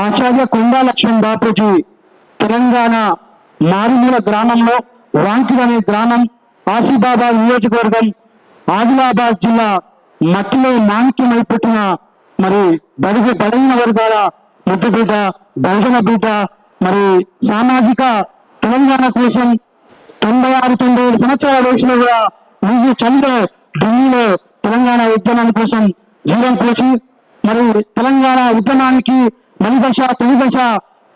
ఆచార్య కొండాలక్ష్మణ్ బాపూజీ తెలంగాణ మారుమూల గ్రామంలో వాంకిడ్ అనే గ్రామం ఆసిఫాబాద్ నియోజకవర్గం ఆదిలాబాద్ జిల్లా మట్టిలో మాణిక్యమై పుట్టిన మరి బడుగు బలహీన వర్గాల ముద్దు బహుజన బిడ్డ మరి సామాజిక తెలంగాణ కోసం తొంభై ఆరు తొంభై ఏడు సంవత్సరాల వయసులో కూడా నువ్వు చంద్ర ఢిల్లీలో తెలంగాణ ఉద్యమం కోసం జీవం పోసి మరి తెలంగాణ ఉద్యమానికి మలిదశ తొలిదశ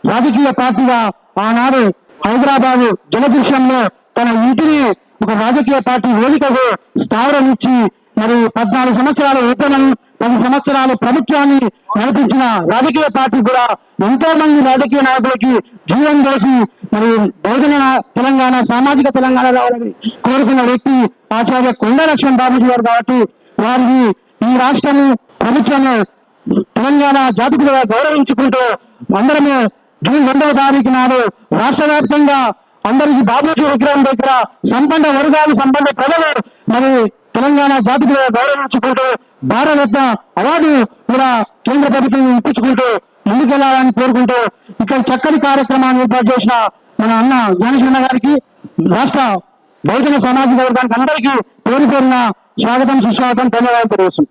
రాజకీయ పార్టీగా ఆనాడు హైదరాబాద్ జలదృశ్యంలో తన ఇంటిని ఒక రాజకీయ పార్టీ వేదికకు స్థావరం ఇచ్చి మరి పద్నాలుగు సంవత్సరాల ఉద్యమం పది సంవత్సరాలు ప్రభుత్వాన్ని నడిపించిన రాజకీయ పార్టీ కూడా ఎంతో మంది రాజకీయ నాయకులకి జీవం పోసి మరి బహుజన తెలంగాణ సామాజిక తెలంగాణ రావాలని కోరుకున్న వ్యక్తి ఆచార్య కొండ లక్ష్మణ్ బాబుజీ గారు కాబట్టి వారిని ఈ రాష్ట్రం ప్రభుత్వాన్ని తెలంగాణ జాతికులుగా గౌరవించుకుంటూ అందరము జూన్ రెండవ తారీఖు నాడు రాష్ట్ర వ్యాప్తంగా అందరికి బాబూజీ విగ్రహం దగ్గర సంబంధ వర్గాలు సంబంధ ప్రజలు మరి తెలంగాణ జాతికులుగా గౌరవించుకుంటూ భారతరత్న అవార్డు కూడా కేంద్ర ప్రభుత్వం ఇప్పించుకుంటూ ముందుకెళ్ళాలని కోరుకుంటూ ఇక్కడ చక్కని కార్యక్రమాన్ని ఏర్పాటు చేసిన మన అన్న జ్ఞానేశ్వర గారికి రాష్ట్ర బహుజన సామాజిక వర్గానికి అందరికీ పేరు పేరున స్వాగతం సుస్వాగతం ధన్యవాదాలు తెలియజేస్తుంది